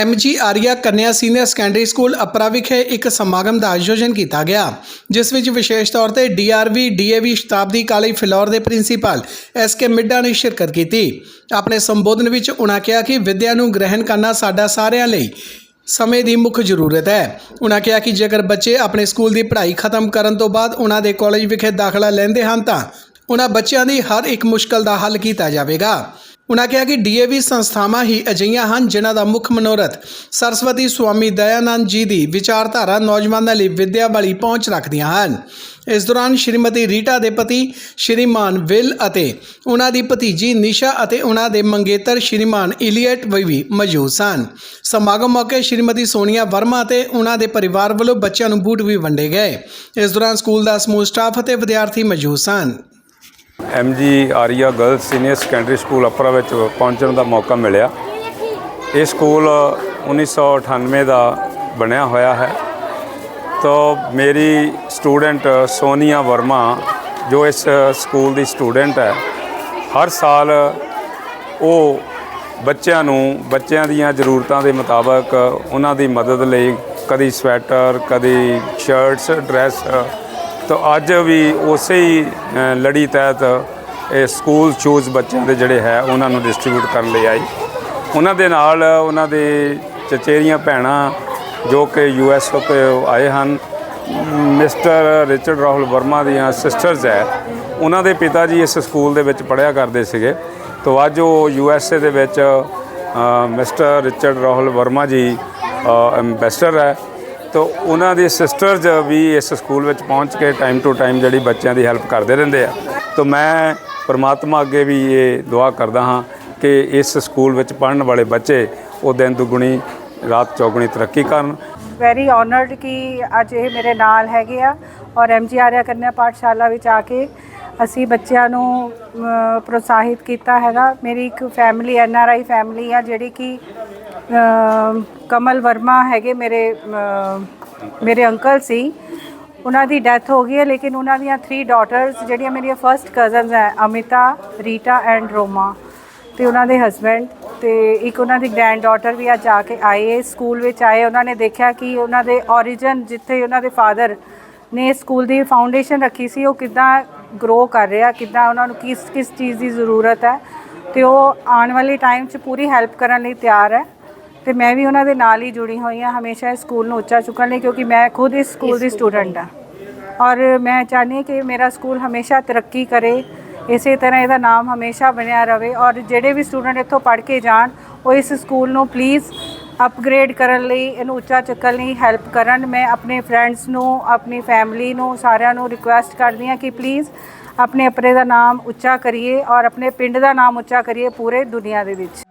MG Arya ਕੰਨਿਆ senior secondary school Apra ਵਿਖੇ ਇੱਕ ਸਮਾਗਮ ਦਾ ਆਯੋਜਨ ਕੀਤਾ ਗਿਆ, ਜਿਸ ਵਿੱਚ ਵਿਸ਼ੇਸ਼ ਤੌਰ ਤੇ DRV DAV Shatabdi college Phillaur ਦੇ ਪ੍ਰਿੰਸੀਪਲ ਐਸਕੇ ਮਿੱਡਾ ਨੇ ਸ਼ਿਰਕਤ ਕੀਤੀ। ਆਪਣੇ ਸੰਬੋਧਨ ਵਿੱਚ ਉਹਨਾਂ ਕਿਹਾ ਕਿ ਵਿਦਿਆ ਨੂੰ ਗ੍ਰਹਿਣ ਕਰਨਾ ਸਾਡਾ ਸਾਰਿਆਂ ਲਈ ਸਮੇਂ ਦੀ ਮੁੱਖ ਜ਼ਰੂਰਤ ਹੈ। ਉਹਨਾਂ ਕਿਹਾ ਕਿ ਜੇਕਰ ਬੱਚੇ ਆਪਣੇ ਸਕੂਲ ਦੀ ਪੜ੍ਹਾਈ ਖਤਮ ਕਰਨ ਤੋਂ ਬਾਅਦ ਉਹਨਾਂ ਦੇ ਕਾਲਜ ਵਿਖੇ ਦਾਖਲਾ ਲੈਂਦੇ ਹਨ ਤਾਂ ਉਨ੍ਹਾਂ ਬੱਚਿਆਂ ਦੀ ਹਰ ਇੱਕ ਮੁਸ਼ਕਲ ਦਾ ਹੱਲ ਕੀਤਾ ਜਾਵੇਗਾ। ਉਨ੍ਹਾਂ ਕਿਹਾ ਕਿ ਡੀਏਵੀ ਸੰਸਥਾਵਾਂ ਹੀ ਅਜਿਹੀਆਂ ਹਨ ਜਿਨ੍ਹਾਂ ਦਾ ਮੁੱਖ ਮਨੋਰਥ ਸਰਸਵਤੀ ਸੁਆਮੀ ਦਇਆਨੰਦ ਜੀ ਦੀ ਵਿਚਾਰਧਾਰਾ ਨੌਜਵਾਨਾਂ ਲਈ ਵਿੱਦਿਆ ਵਾਲੀ ਪਹੁੰਚ ਰੱਖਦੀਆਂ ਹਨ। ਇਸ ਦੌਰਾਨ ਸ਼੍ਰੀਮਤੀ ਰੀਟਾ ਦੇ ਪਤੀ ਸ਼੍ਰੀਮਾਨ ਵਿਲ ਅਤੇ ਉਹਨਾਂ ਦੀ ਭਤੀਜੀ ਨਿਸ਼ਾ ਅਤੇ ਉਹਨਾਂ ਦੇ ਮੰਗੇਤਰ ਸ਼੍ਰੀਮਾਨ ਇਲੀਅਟ ਵੀ ਮੌਜੂਦ ਸਨ। ਸਮਾਗਮ ਮੌਕੇ ਸ਼੍ਰੀਮਤੀ ਸੋਨੀਆ ਵਰਮਾ ਅਤੇ ਉਹਨਾਂ ਦੇ ਪਰਿਵਾਰ ਵੱਲੋਂ ਬੱਚਿਆਂ ਨੂੰ ਬੂਟ ਵੀ ਵੰਡੇ ਗਏ। ਇਸ ਦੌਰਾਨ ਸਕੂਲ ਦਾ ਸਮੂਹ ਸਟਾਫ ਅਤੇ ਵਿਦਿਆਰਥੀ ਮੌਜੂਦ ਸਨ। MG Arya girls senior secondary school Apra ਵਿੱਚ ਪਹੁੰਚਣ ਦਾ ਮੌਕਾ ਮਿਲਿਆ। ਇਹ ਸਕੂਲ 1998 ਦਾ ਬਣਿਆ ਹੋਇਆ ਹੈ। ਤਾਂ ਮੇਰੀ ਸਟੂਡੈਂਟ ਸੋਨੀਆ ਵਰਮਾ, ਜੋ ਇਸ ਸਕੂਲ ਦੀ ਸਟੂਡੈਂਟ ਹੈ, ਹਰ ਸਾਲ ਉਹ ਬੱਚਿਆਂ ਨੂੰ, ਬੱਚਿਆਂ ਦੀਆਂ ਜ਼ਰੂਰਤਾਂ ਦੇ ਮੁਤਾਬਕ ਉਹਨਾਂ ਦੀ ਮਦਦ ਲਈ ਕਦੀ ਸਵੈਟਰ, ਕਦੀ ਸ਼ਰਟਸ ਡਰੈਸ ਤਾਂ ਅੱਜ ਵੀ ਉਸੇ ਹੀ ਲੜੀ ਤਹਿਤ ਇਹ ਸਕੂਲ ਸ਼ੂਜ਼ ਬੱਚਿਆਂ ਦੇ ਜਿਹੜੇ ਹੈ, ਉਹਨਾਂ ਨੂੰ ਡਿਸਟ੍ਰੀਬਿਊਟ ਕਰਨ ਲਈ ਆਈ। ਉਹਨਾਂ ਦੇ ਨਾਲ ਉਹਨਾਂ ਦੇ ਚਚੇਰੀਆਂ, ਭੈਣਾਂ ਜੋ ਕਿ ਯੂ ਐਸ ਤੋਂ ਆਏ ਹਨ। ਮਿਸਟਰ ਰਿਚਰਡ ਰਾਹੁਲ ਵਰਮਾ ਦੀਆਂ ਸਿਸਟਰਸ ਹੈ। ਉਹਨਾਂ ਦੇ ਪਿਤਾ ਜੀ ਇਸ ਸਕੂਲ ਦੇ ਵਿੱਚ ਪੜ੍ਹਿਆ ਕਰਦੇ ਸੀਗੇ। ਤੋਂ ਅੱਜ ਉਹ ਯੂ ਐਸ ਏ ਦੇ ਵਿੱਚ ਮਿਸਟਰ ਰਿਚਰਡ ਰਾਹੁਲ ਵਰਮਾ ਜੀ ਐਮਬੈਸਡਰ ਹੈ। ਤੋ ਉਹਨਾਂ ਦੇ ਸਿਸਟਰਸ ਵੀ ਇਸ ਸਕੂਲ ਵਿੱਚ ਪਹੁੰਚ ਕੇ ਟਾਈਮ ਟੂ ਟਾਈਮ ਜਿਹੜੀ ਬੱਚਿਆਂ ਦੀ ਹੈਲਪ ਕਰਦੇ ਰਹਿੰਦੇ ਆ। ਤਾਂ ਮੈਂ ਪਰਮਾਤਮਾ ਅੱਗੇ ਵੀ ਇਹ ਦੁਆ ਕਰਦਾ ਹਾਂ ਕਿ ਇਸ ਸਕੂਲ ਵਿੱਚ ਪੜ੍ਹਨ ਵਾਲੇ ਬੱਚੇ ਉਹ ਦਿਨ ਦੁਗਣੀ, ਰਾਤ ਚੌਗਣੀ ਤਰੱਕੀ ਕਰਨ। ਵੈਰੀ ਆਨਰਡ ਕਿ ਅੱਜ ਇਹ ਮੇਰੇ ਨਾਲ ਹੈਗੇ ਆ ਔਰ ਐਮਜੀ ਆਰਿਆ ਕੰਨਿਆ ਪਾਠਸ਼ਾਲਾ ਵਿੱਚ ਆ ਕੇ ਅਸੀਂ ਬੱਚਿਆਂ ਨੂੰ ਪ੍ਰੋਤਸਾਹਿਤ ਕੀਤਾ ਹੈਗਾ। ਮੇਰੀ ਇੱਕ family N R I family ਆ ਜਿਹੜੀ ਕਿ ਕਮਲ ਵਰਮਾ ਹੈਗੇ ਮੇਰੇ ਮੇਰੇ ਅੰਕਲ ਸੀ। ਉਹਨਾਂ ਦੀ ਡੈਥ ਹੋ ਗਈ ਹੈ, ਲੇਕਿਨ ਉਹਨਾਂ ਦੀਆਂ 3 ਡਾਟਰਸ ਜਿਹੜੀਆਂ ਮੇਰੀਆਂ ਫਰਸਟ ਕਜ਼ਨਸ ਹੈ, ਅਮਿਤਾ, ਰੀਟਾ ਐਂਡ ਰੋਮਾ ਤੇ ਉਹਨਾਂ ਦੇ ਹਸਬੈਂਡ ਤੇ ਇੱਕ ਉਹਨਾਂ ਦੀ ਗ੍ਰੈਂਡ ਡਾਟਰ ਵੀ ਅੱਜ ਆ ਕੇ ਆਏ ਸਕੂਲ ਵਿੱਚ ਆਏ। ਉਹਨਾਂ ਨੇ ਦੇਖਿਆ ਕਿ ਉਹਨਾਂ ਦੇ origin ਜਿੱਥੇ ਉਹਨਾਂ ਦੇ ਫਾਦਰ ਨੇ ਸਕੂਲ ਦੀ ਫਾਊਂਡੇਸ਼ਨ ਰੱਖੀ ਸੀ, ਉਹ ਕਿੱਦਾਂ ਗਰੋ ਕਰ ਰਿਹਾ, ਕਿੱਦਾਂ ਉਹਨਾਂ ਨੂੰ ਕਿਸ ਕਿਸ ਚੀਜ਼ ਦੀ ਜ਼ਰੂਰਤ ਹੈ ਤੇ ਉਹ ਆਉਣ ਵਾਲੇ ਟਾਈਮ 'ਚ ਪੂਰੀ ਹੈਲਪ ਕਰਨ ਲਈ ਤਿਆਰ ਹੈ। ਤੇ ਮੈਂ ਵੀ ਉਹਨਾਂ ਦੇ ਨਾਲ ਹੀ ਜੁੜੀ ਹੋਈ ਹਾਂ ਹਮੇਸ਼ਾ ਇਸ ਸਕੂਲ ਨੂੰ ਉੱਚਾ ਚੁੱਕਣ ਲਈ ਕਿਉਂਕਿ ਮੈਂ ਖੁਦ ਇਸ ਸਕੂਲ ਦੀ ਸਟੂਡੈਂਟ ਹਾਂ। ਔਰ ਮੈਂ ਚਾਹੁੰਦੀ ਹਾਂ ਕਿ ਮੇਰਾ ਸਕੂਲ ਹਮੇਸ਼ਾ ਤਰੱਕੀ ਕਰੇ ਇਸੇ ਤਰ੍ਹਾਂ ਇਹਦਾ ਨਾਮ ਹਮੇਸ਼ਾ ਬਣਿਆ ਰਵੇ ਔਰ ਜਿਹੜੇ ਵੀ ਸਟੂਡੈਂਟ ਇੱਥੋਂ ਪੜ੍ਹ ਕੇ ਜਾਣ ਉਹ ਇਸ ਸਕੂਲ ਨੂੰ ਪਲੀਜ਼ ਅਪਗ੍ਰੇਡ ਕਰਨ ਲਈ ਇਹਨੂੰ ਉੱਚਾ ਚੁੱਕਣ ਲਈ ਹੈਲਪ ਕਰਨ। ਮੈਂ ਆਪਣੇ ਫਰੈਂਡਸ ਨੂੰ ਆਪਣੀ ਫੈਮਿਲੀ ਨੂੰ ਸਾਰਿਆਂ ਨੂੰ ਰਿਕੁਐਸਟ ਕਰਦੀ ਹਾਂ ਕਿ ਪਲੀਜ਼ ਆਪਣੇ ਅਪਰੇ ਦਾ ਨਾਮ ਉੱਚਾ ਕਰੀਏ ਔਰ ਆਪਣੇ ਪਿੰਡ ਦਾ ਨਾਮ ਉੱਚਾ ਕਰੀਏ ਪੂਰੇ ਦੁਨੀਆ ਦੇ ਵਿੱਚ।